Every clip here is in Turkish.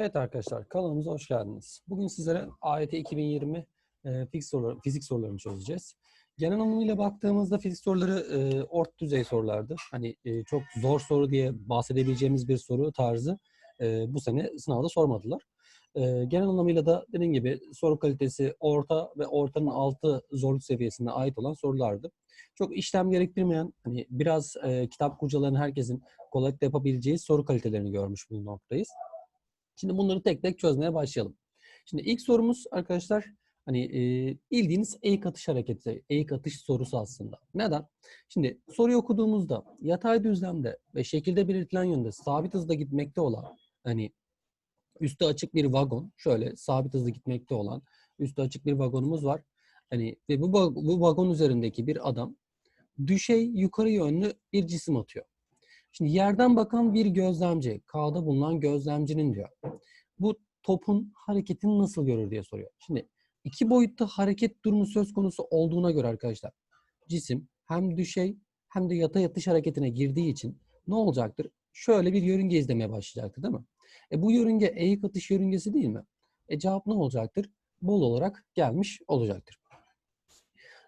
Evet arkadaşlar kanalımıza hoş geldiniz. Bugün sizlere AYT 2020 e, fizik, soruları, fizik sorularını çözeceğiz. Genel anlamıyla baktığımızda fizik soruları e, orta düzey sorulardı. Hani e, çok zor soru diye bahsedebileceğimiz bir soru tarzı e, bu sene sınavda sormadılar. E, genel anlamıyla da dediğim gibi soru kalitesi orta ve ortanın altı zorluk seviyesine ait olan sorulardı. Çok işlem gerektirmeyen, hani biraz e, kitap kurcalayan herkesin kolaylıkla yapabileceği soru kalitelerini görmüş bulunmaktayız. Şimdi bunları tek tek çözmeye başlayalım. Şimdi ilk sorumuz arkadaşlar hani e, bildiğiniz eğik atış hareketi, eğik atış sorusu aslında. Neden? Şimdi soruyu okuduğumuzda yatay düzlemde ve şekilde belirtilen yönde sabit hızda gitmekte olan hani üstü açık bir vagon, şöyle sabit hızda gitmekte olan üstü açık bir vagonumuz var. Hani ve bu, bu vagon üzerindeki bir adam düşey yukarı yönlü bir cisim atıyor. Şimdi yerden bakan bir gözlemci, K'da bulunan gözlemcinin diyor. Bu topun hareketini nasıl görür diye soruyor. Şimdi iki boyutta hareket durumu söz konusu olduğuna göre arkadaşlar cisim hem düşey hem de yatay atış hareketine girdiği için ne olacaktır? Şöyle bir yörünge izlemeye başlayacaktır değil mi? E bu yörünge eğik atış yörüngesi değil mi? E cevap ne olacaktır? Bol olarak gelmiş olacaktır.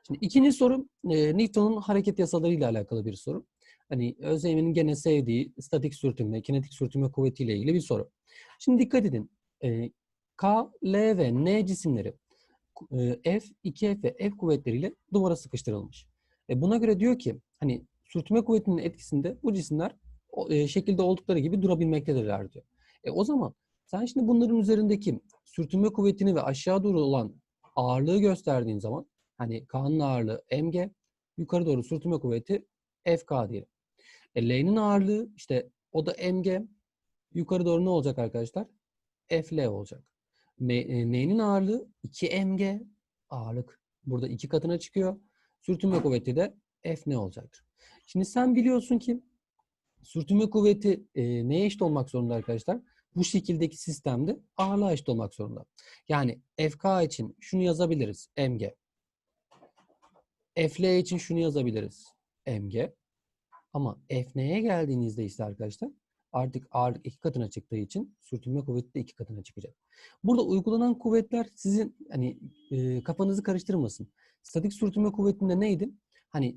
Şimdi ikinci soru e, Newton'un hareket yasalarıyla alakalı bir soru hani Özdeğmen'in gene sevdiği statik sürtünme, kinetik sürtünme kuvvetiyle ilgili bir soru. Şimdi dikkat edin. E, K, L ve N cisimleri e, F, 2F ve F kuvvetleriyle duvara sıkıştırılmış. E, buna göre diyor ki hani sürtünme kuvvetinin etkisinde bu cisimler e, şekilde oldukları gibi durabilmektedirler diyor. E, o zaman sen şimdi bunların üzerindeki sürtünme kuvvetini ve aşağı doğru olan ağırlığı gösterdiğin zaman hani K'nın ağırlığı mg, yukarı doğru sürtünme kuvveti FK diyelim. E, L'nin ağırlığı işte o da mg. Yukarı doğru ne olacak arkadaşlar? Fl olacak. E, N'nin ağırlığı 2 mg. Ağırlık burada iki katına çıkıyor. Sürtünme kuvveti de F ne olacaktır? Şimdi sen biliyorsun ki sürtünme kuvveti e, neye eşit olmak zorunda arkadaşlar? Bu şekildeki sistemde ağırlığa eşit olmak zorunda. Yani FK için şunu yazabiliriz. mg. Fl için şunu yazabiliriz. mg. Ama FN'ye geldiğinizde ise arkadaşlar artık ağırlık iki katına çıktığı için sürtünme kuvveti de iki katına çıkacak. Burada uygulanan kuvvetler sizin hani e, kafanızı karıştırmasın. Statik sürtünme kuvvetinde neydi? Hani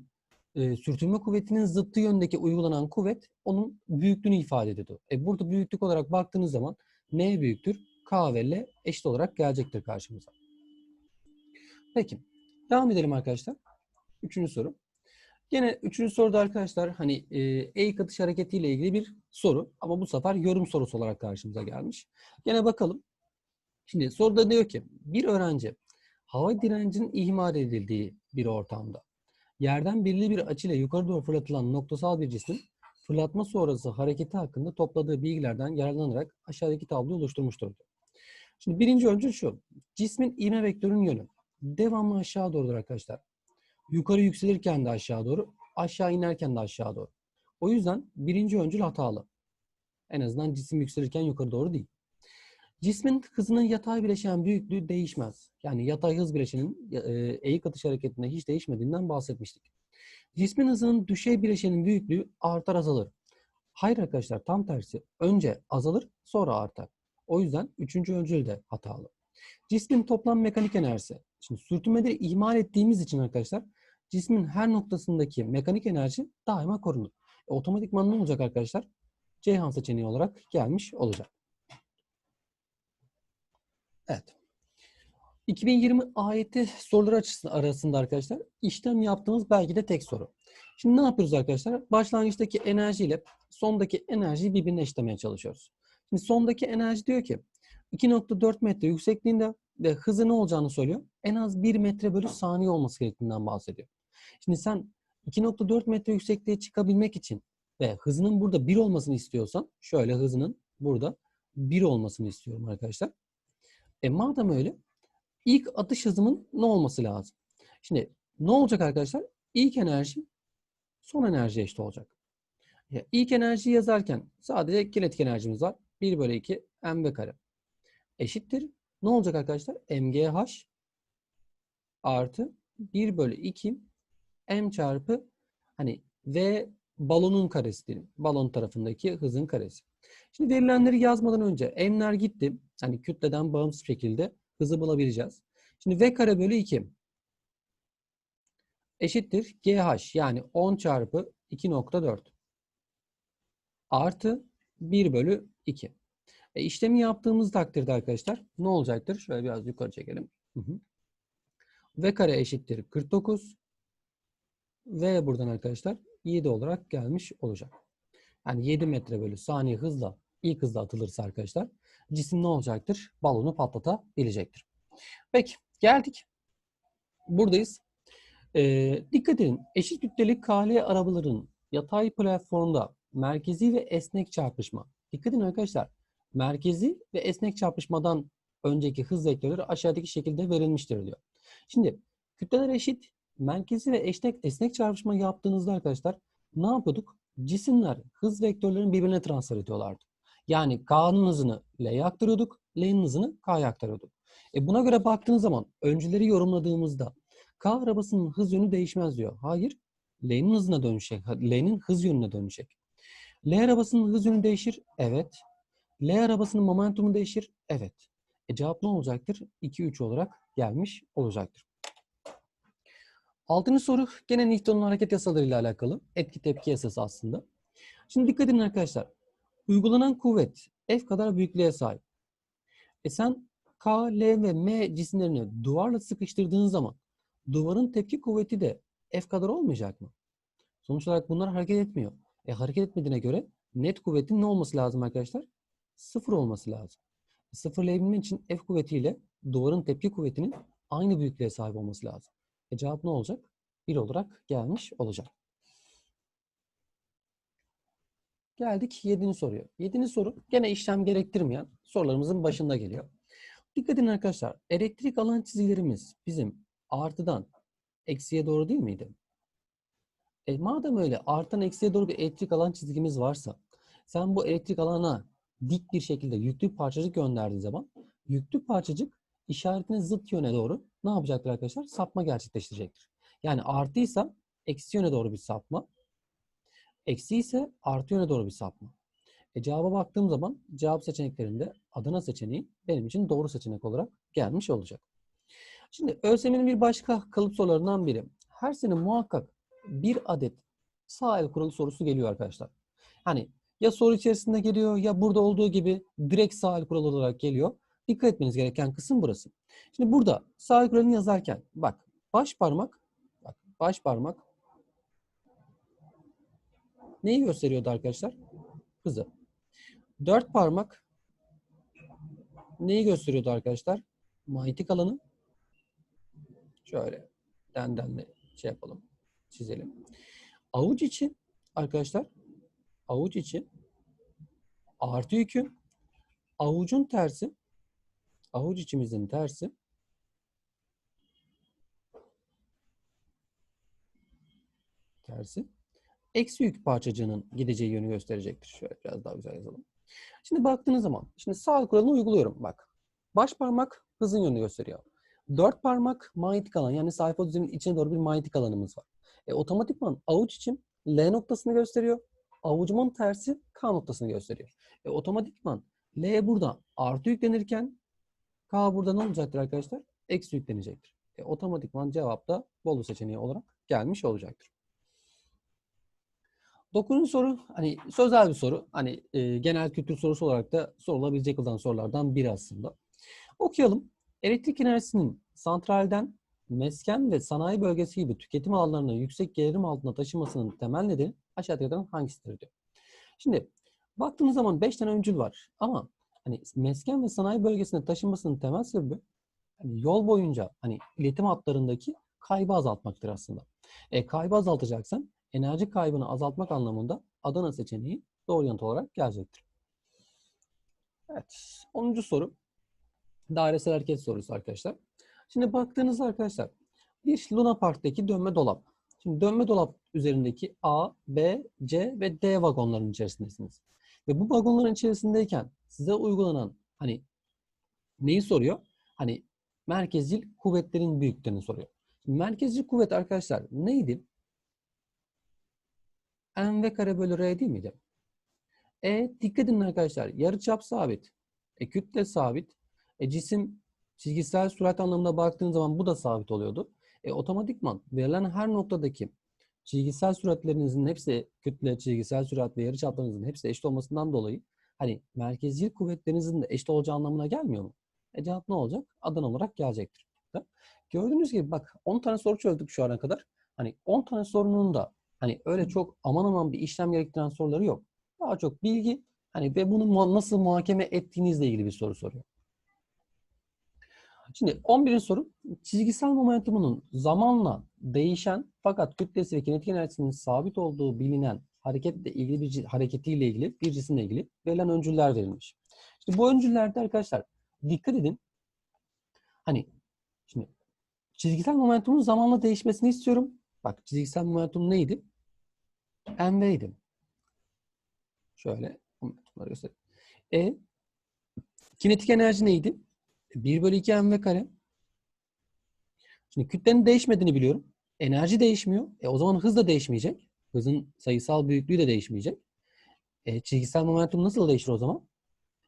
e, sürtünme kuvvetinin zıttı yöndeki uygulanan kuvvet onun büyüklüğünü ifade ediyordu. E, burada büyüklük olarak baktığınız zaman N büyüktür? K ve L eşit olarak gelecektir karşımıza. Peki. Devam edelim arkadaşlar. Üçüncü soru. Yine üçüncü soruda arkadaşlar hani e, eğik atış hareketiyle ilgili bir soru ama bu sefer yorum sorusu olarak karşımıza gelmiş. Gene bakalım. Şimdi soruda diyor ki bir öğrenci hava direncinin ihmal edildiği bir ortamda yerden belirli bir açıyla yukarı doğru fırlatılan noktasal bir cismin fırlatma sonrası hareketi hakkında topladığı bilgilerden yararlanarak aşağıdaki tabloyu oluşturmuştur. Şimdi birinci öncül şu. Cismin ivme vektörünün yönü devamlı aşağı doğrudur arkadaşlar. Yukarı yükselirken de aşağı doğru, aşağı inerken de aşağı doğru. O yüzden birinci öncül hatalı. En azından cisim yükselirken yukarı doğru değil. Cismin hızının yatay bileşen büyüklüğü değişmez. Yani yatay hız bileşenin e, eğik atış hareketinde hiç değişmediğinden bahsetmiştik. Cismin hızının düşey bileşenin büyüklüğü artar azalır. Hayır arkadaşlar tam tersi. Önce azalır sonra artar. O yüzden üçüncü öncül de hatalı. Cismin toplam mekanik enerjisi. Şimdi sürtünmeleri ihmal ettiğimiz için arkadaşlar cismin her noktasındaki mekanik enerji daima korunur. E, otomatikman ne olacak arkadaşlar? Ceyhan seçeneği olarak gelmiş olacak. Evet. 2020 ayeti soruları açısından arasında arkadaşlar işlem yaptığımız belki de tek soru. Şimdi ne yapıyoruz arkadaşlar? Başlangıçtaki enerji ile sondaki enerjiyi birbirine eşitlemeye çalışıyoruz. Şimdi sondaki enerji diyor ki 2.4 metre yüksekliğinde ve hızı ne olacağını söylüyor. En az 1 metre bölü saniye olması gerektiğinden bahsediyor. Şimdi sen 2.4 metre yüksekliğe çıkabilmek için ve hızının burada 1 olmasını istiyorsan şöyle hızının burada 1 olmasını istiyorum arkadaşlar. E madem öyle ilk atış hızımın ne olması lazım? Şimdi ne olacak arkadaşlar? İlk enerji son enerji eşit olacak. İlk enerjiyi yazarken sadece kinetik enerjimiz var. 1 bölü 2 mv kare eşittir. Ne olacak arkadaşlar? mgh artı 1 bölü 2 m çarpı hani v balonun karesi diyelim. Balon tarafındaki hızın karesi. Şimdi verilenleri yazmadan önce m'ler gitti. Hani kütleden bağımsız şekilde hızı bulabileceğiz. Şimdi v kare bölü 2 eşittir gh yani 10 çarpı 2.4 artı 1 bölü 2. E işlemi yaptığımız takdirde arkadaşlar ne olacaktır? Şöyle biraz yukarı çekelim. Hı hı. V kare eşittir 49. V buradan arkadaşlar 7 olarak gelmiş olacak. Yani 7 metre bölü saniye hızla ilk hızla atılırsa arkadaşlar cisim ne olacaktır? Balonu patlatabilecektir. Peki geldik. Buradayız. Ee, dikkat edin. Eşit kütleli KL arabaların yatay platformda merkezi ve esnek çarpışma. Dikkat edin arkadaşlar. Merkezi ve esnek çarpışmadan önceki hız vektörleri aşağıdaki şekilde verilmiştir diyor. Şimdi kütleler eşit, merkezi ve esnek, esnek çarpışma yaptığınızda arkadaşlar ne yapıyorduk? Cisimler hız vektörlerini birbirine transfer ediyorlardı. Yani K'nın hızını L'ye aktarıyorduk, L'nin hızını K'ya aktarıyorduk. E buna göre baktığınız zaman önceleri yorumladığımızda K arabasının hız yönü değişmez diyor. Hayır, L'nin hızına dönüşecek, L'nin hız yönüne dönecek. L arabasının hız yönü değişir. Evet. L arabasının momentumu değişir. Evet. E cevap ne olacaktır? 2-3 olarak gelmiş olacaktır. Altıncı soru gene Newton'un hareket yasalarıyla alakalı. Etki tepki yasası aslında. Şimdi dikkat edin arkadaşlar. Uygulanan kuvvet F kadar büyüklüğe sahip. E sen K, L ve M cisimlerini duvarla sıkıştırdığın zaman duvarın tepki kuvveti de F kadar olmayacak mı? Sonuç olarak bunlar hareket etmiyor. E, hareket etmediğine göre net kuvvetin ne olması lazım arkadaşlar? Sıfır olması lazım. Sıfırlayabilmen için F kuvvetiyle duvarın tepki kuvvetinin aynı büyüklüğe sahip olması lazım. E cevap ne olacak? 1 olarak gelmiş olacak. Geldik 7. soruya. 7. soru gene işlem gerektirmeyen sorularımızın başında geliyor. Dikkat edin arkadaşlar. Elektrik alan çizgilerimiz bizim artıdan eksiye doğru değil miydi? E, madem öyle artan eksiye doğru bir elektrik alan çizgimiz varsa sen bu elektrik alana dik bir şekilde yüklü parçacık gönderdiğin zaman yüklü parçacık işaretine zıt yöne doğru ne yapacaktır arkadaşlar? Sapma gerçekleştirecektir. Yani artıysa eksi yöne doğru bir sapma. Eksi ise artı yöne doğru bir sapma. E cevaba baktığım zaman cevap seçeneklerinde Adana seçeneği benim için doğru seçenek olarak gelmiş olacak. Şimdi ÖSYM'nin bir başka kalıp sorularından biri. Her sene muhakkak bir adet sağ el kuralı sorusu geliyor arkadaşlar. Hani ya soru içerisinde geliyor ya burada olduğu gibi direkt sağ el kuralı olarak geliyor. Dikkat etmeniz gereken kısım burası. Şimdi burada sağ kuralını yazarken bak baş parmak bak baş parmak neyi gösteriyordu arkadaşlar? Hızı. Dört parmak neyi gösteriyordu arkadaşlar? Manyetik alanı. Şöyle dendenle şey yapalım. Çizelim. Avuç için arkadaşlar avuç için artı yükü avucun tersi avuç içimizin tersi tersi eksi yük parçacığının gideceği yönü gösterecektir. Şöyle biraz daha güzel yazalım. Şimdi baktığınız zaman şimdi sağ kuralını uyguluyorum. Bak. Baş parmak hızın yönünü gösteriyor. Dört parmak manyetik alan yani sayfa düzleminin içine doğru bir manyetik alanımız var. E, otomatikman avuç için L noktasını gösteriyor. Avucumun tersi K noktasını gösteriyor. E, otomatikman L burada artı yüklenirken K burada ne olacaktır arkadaşlar? Eksi yüklenecektir. E, otomatikman cevap da Bolu seçeneği olarak gelmiş olacaktır. Dokuzuncu soru hani sözel bir soru. Hani e, genel kültür sorusu olarak da sorulabilecek olan sorulardan biri aslında. Okuyalım. Elektrik enerjisinin santralden mesken ve sanayi bölgesi gibi tüketim alanlarını yüksek gerilim altında taşımasının temel nedeni aşağıdakilerden hangisidir diyor. Şimdi baktığımız zaman 5 tane öncül var ama hani mesken ve sanayi bölgesine taşınmasının temel sebebi hani yol boyunca hani iletim hatlarındaki kaybı azaltmaktır aslında. E, kaybı azaltacaksan enerji kaybını azaltmak anlamında Adana seçeneği doğru yanıt olarak gelecektir. Evet. 10. soru. Dairesel hareket sorusu arkadaşlar. Şimdi baktığınızda arkadaşlar bir Luna Park'taki dönme dolap. Şimdi dönme dolap üzerindeki A, B, C ve D vagonların içerisindesiniz. Ve bu vagonların içerisindeyken size uygulanan hani neyi soruyor? Hani merkezcil kuvvetlerin büyüklüğünü soruyor. Şimdi merkezcil kuvvet arkadaşlar neydi? mv kare bölü r değil miydi? E dikkat edin arkadaşlar. Yarıçap sabit. E kütle sabit. E cisim çizgisel sürat anlamında baktığın zaman bu da sabit oluyordu. E otomatikman verilen her noktadaki çizgisel süratlerinizin hepsi kütle, çizgisel sürat ve yarıçaplarınızın hepsi eşit olmasından dolayı hani merkezi kuvvetlerinizin de eşit olacağı anlamına gelmiyor mu? E cevap ne olacak? Adan olarak gelecektir. Gördüğünüz gibi bak 10 tane soru çözdük şu ana kadar. Hani 10 tane sorunun da hani öyle çok aman aman bir işlem gerektiren soruları yok. Daha çok bilgi hani ve bunu nasıl muhakeme ettiğinizle ilgili bir soru soruyor. Şimdi 11. soru çizgisel momentumunun zamanla değişen fakat kütlesi ve kinetik enerjisinin sabit olduğu bilinen hareketle ilgili bir hareketiyle ilgili bir cisimle ilgili verilen öncüller verilmiş. İşte bu öncüllerde arkadaşlar dikkat edin. Hani şimdi çizgisel momentumun zamanla değişmesini istiyorum. Bak çizgisel momentum neydi? mv'ydi. Şöyle momentumları göstereyim. E kinetik enerji neydi? 1 bölü 2 mv kare. Şimdi kütlenin değişmediğini biliyorum. Enerji değişmiyor. E o zaman hız da değişmeyecek. Hızın sayısal büyüklüğü de değişmeyecek. E, çizgisel momentum nasıl değişir o zaman?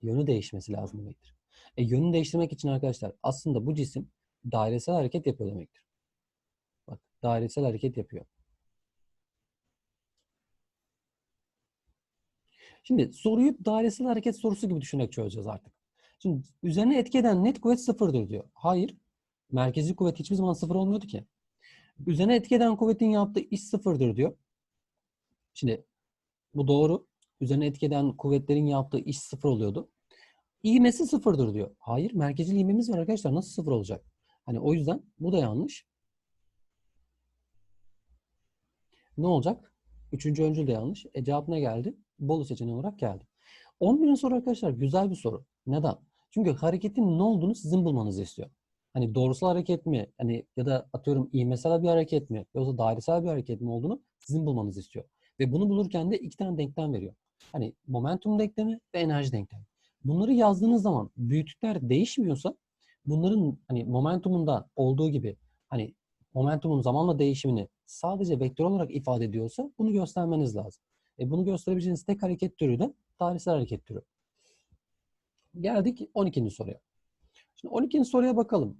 Yönü değişmesi lazım demektir. E, yönünü değiştirmek için arkadaşlar aslında bu cisim dairesel hareket yapıyor demektir. Bak dairesel hareket yapıyor. Şimdi soruyu dairesel hareket sorusu gibi düşünerek çözeceğiz artık. Şimdi üzerine etki eden net kuvvet sıfırdır diyor. Hayır. Merkezi kuvvet hiçbir zaman sıfır olmuyordu ki. Üzerine etki eden kuvvetin yaptığı iş sıfırdır diyor. Şimdi bu doğru. Üzerine etki eden kuvvetlerin yaptığı iş sıfır oluyordu. İğmesi sıfırdır diyor. Hayır. Merkezli ivmemiz var arkadaşlar. Nasıl sıfır olacak? Hani o yüzden bu da yanlış. Ne olacak? Üçüncü öncül de yanlış. E cevap ne geldi? Bolu seçeneği olarak geldi. 11. soru arkadaşlar güzel bir soru. Neden? Çünkü hareketin ne olduğunu sizin bulmanızı istiyor. Hani doğrusal hareket mi? Hani ya da atıyorum ivmesel bir hareket mi? Yoksa dairesel bir hareket mi olduğunu sizin bulmanızı istiyor. Ve bunu bulurken de iki tane denklem veriyor. Hani momentum denklemi ve enerji denklemi. Bunları yazdığınız zaman büyüklükler değişmiyorsa bunların hani momentumunda olduğu gibi hani momentumun zamanla değişimini sadece vektör olarak ifade ediyorsa bunu göstermeniz lazım. E bunu gösterebileceğiniz tek hareket türü de tarihsel hareket türü. Geldik 12. soruya. Şimdi 12. soruya bakalım.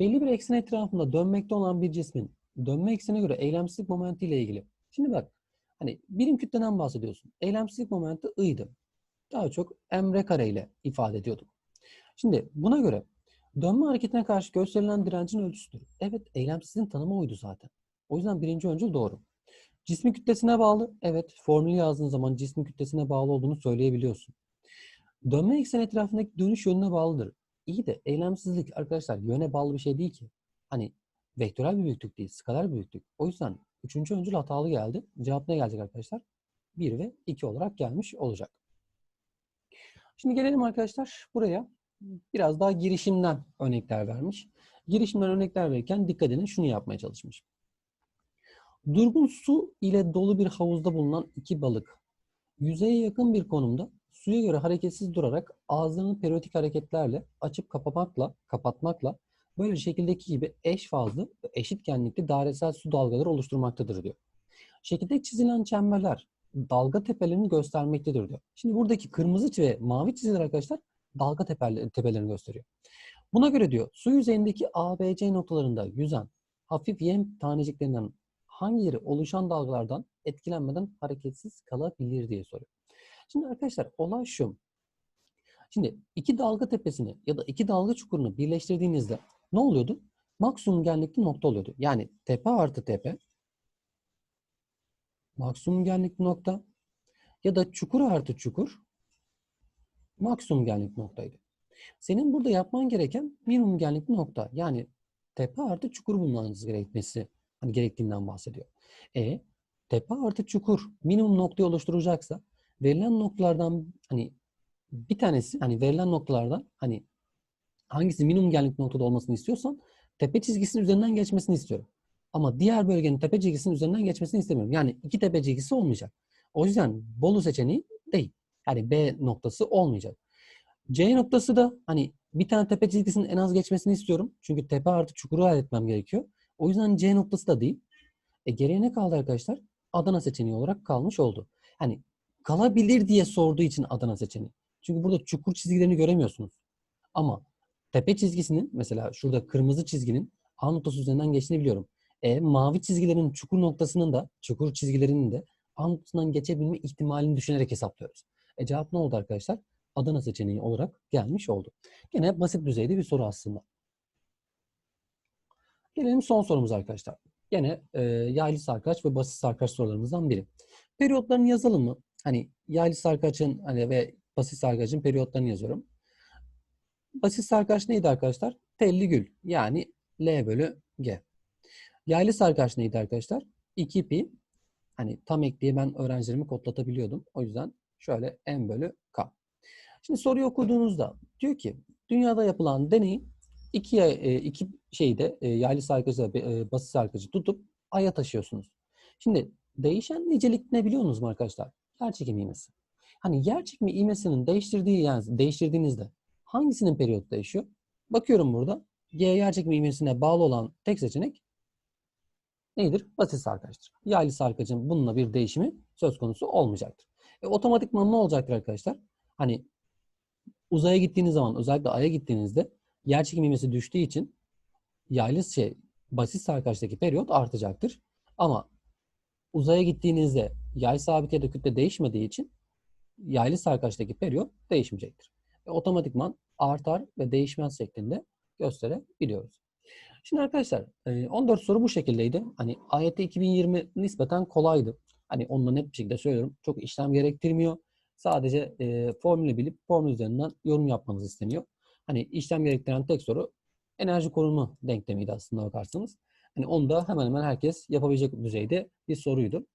Belli bir eksen etrafında dönmekte olan bir cismin dönme eksenine göre eylemsizlik momenti ile ilgili. Şimdi bak hani birim kütleden bahsediyorsun. Eylemsizlik momenti i'ydı. Daha çok emre kare ile ifade ediyorduk. Şimdi buna göre dönme hareketine karşı gösterilen direncin ölçüsüdür. Evet eylemsizliğin tanımı oydu zaten. O yüzden birinci öncül doğru. Cismin kütlesine bağlı. Evet formülü yazdığın zaman cismin kütlesine bağlı olduğunu söyleyebiliyorsun. Dönme ekseni etrafındaki dönüş yönüne bağlıdır. İyi de eylemsizlik arkadaşlar yöne bağlı bir şey değil ki. Hani vektörel bir büyüklük değil, skaler bir büyüklük. O yüzden üçüncü öncül hatalı geldi. Cevap ne gelecek arkadaşlar? 1 ve 2 olarak gelmiş olacak. Şimdi gelelim arkadaşlar buraya. Biraz daha girişimden örnekler vermiş. Girişimden örnekler verirken dikkat edin şunu yapmaya çalışmış. Durgun su ile dolu bir havuzda bulunan iki balık yüzeye yakın bir konumda suya göre hareketsiz durarak ağızlarını periyodik hareketlerle açıp kapamakla, kapatmakla böyle şekildeki gibi eş fazlı ve eşit genlikli dairesel su dalgaları oluşturmaktadır diyor. Şekilde çizilen çemberler dalga tepelerini göstermektedir diyor. Şimdi buradaki kırmızı ve mavi çizgiler arkadaşlar dalga tepele- tepelerini gösteriyor. Buna göre diyor su yüzeyindeki A, B, C noktalarında yüzen hafif yem taneciklerinden hangileri oluşan dalgalardan etkilenmeden hareketsiz kalabilir diye soruyor. Şimdi arkadaşlar olay şu. Şimdi iki dalga tepesini ya da iki dalga çukurunu birleştirdiğinizde ne oluyordu? Maksimum genlikli nokta oluyordu. Yani tepe artı tepe maksimum genlikli nokta ya da çukur artı çukur maksimum genlikli noktaydı. Senin burada yapman gereken minimum genlikli nokta. Yani tepe artı çukur bulmanız gerekmesi hani gerektiğinden bahsediyor. E tepe artı çukur minimum noktayı oluşturacaksa verilen noktalardan hani bir tanesi hani verilen noktalardan hani hangisi minimum genlikli noktada olmasını istiyorsan tepe çizgisinin üzerinden geçmesini istiyorum. Ama diğer bölgenin tepe çizgisinin üzerinden geçmesini istemiyorum. Yani iki tepe çizgisi olmayacak. O yüzden Bolu seçeneği değil. Yani B noktası olmayacak. C noktası da hani bir tane tepe çizgisinin en az geçmesini istiyorum. Çünkü tepe artı çukuru elde etmem gerekiyor. O yüzden C noktası da değil. E geriye ne kaldı arkadaşlar? Adana seçeneği olarak kalmış oldu. Hani kalabilir diye sorduğu için Adana seçeneği. Çünkü burada çukur çizgilerini göremiyorsunuz. Ama tepe çizgisinin mesela şurada kırmızı çizginin A noktası üzerinden geçtiğini biliyorum. E, mavi çizgilerin çukur noktasının da çukur çizgilerinin de A noktasından geçebilme ihtimalini düşünerek hesaplıyoruz. E cevap ne oldu arkadaşlar? Adana seçeneği olarak gelmiş oldu. Yine basit düzeyde bir soru aslında. Gelelim son sorumuz arkadaşlar. Yine e, yaylı sarkaç ve basit sarkaç sorularımızdan biri. Periyotlarını yazalım mı? Hani yaylı sarkaçın hani ve basit sarkaçın periyotlarını yazıyorum. Basit sarkaç neydi arkadaşlar? Telli gül. Yani L bölü G. Yaylı sarkaç neydi arkadaşlar? 2 pi. Hani tam ek ben öğrencilerimi kodlatabiliyordum. O yüzden şöyle M bölü K. Şimdi soruyu okuduğunuzda diyor ki dünyada yapılan deneyin iki, e, iki şeyde e, yaylı sarkacı e, basit sarkacı tutup aya taşıyorsunuz. Şimdi değişen nicelik ne biliyorsunuz mu arkadaşlar? Yerçekim ivmesi. Hani yerçekimi ivmesinin değiştirdiği yani değiştirdiğinizde hangisinin periyot değişiyor? Bakıyorum burada. G yerçekim ivmesine bağlı olan tek seçenek nedir? Basit sarkaçtır. Yaylı sarkacın bununla bir değişimi söz konusu olmayacaktır. E, otomatikman ne olacaktır arkadaşlar? Hani uzaya gittiğiniz zaman özellikle aya gittiğinizde yer çekim ivmesi düştüğü için yaylı şey basit sarkaçtaki periyot artacaktır. Ama uzaya gittiğinizde yay sabit ya da kütle değişmediği için yaylı sarkaçtaki periyot değişmeyecektir. E, otomatikman artar ve değişmez şeklinde gösterebiliyoruz. Şimdi arkadaşlar 14 soru bu şekildeydi. Hani AYT 2020 nispeten kolaydı. Hani onunla net bir şekilde söylüyorum. Çok işlem gerektirmiyor. Sadece e, formülü bilip formül üzerinden yorum yapmanız isteniyor. Hani işlem gerektiren tek soru enerji korumu denklemiydi aslında bakarsanız. Hani onu da hemen hemen herkes yapabilecek düzeyde bir soruydu.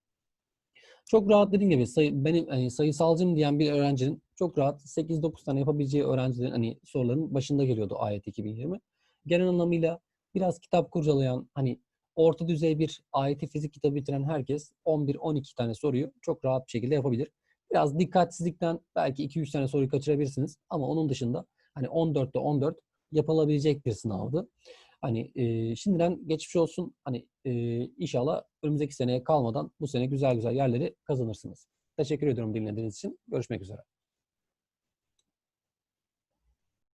Çok rahat dediğim gibi sayı, benim hani sayısalcım diyen bir öğrencinin çok rahat 8-9 tane yapabileceği öğrencilerin hani soruların başında geliyordu ayet 2020. Genel anlamıyla biraz kitap kurcalayan hani orta düzey bir ayeti fizik kitabı bitiren herkes 11-12 tane soruyu çok rahat bir şekilde yapabilir. Biraz dikkatsizlikten belki 2-3 tane soruyu kaçırabilirsiniz ama onun dışında hani 14'te 14 yapılabilecek bir sınavdı. Hani e, şimdiden geçmiş olsun. Hani e, inşallah önümüzdeki seneye kalmadan bu sene güzel güzel yerleri kazanırsınız. Teşekkür ediyorum dinlediğiniz için. Görüşmek üzere.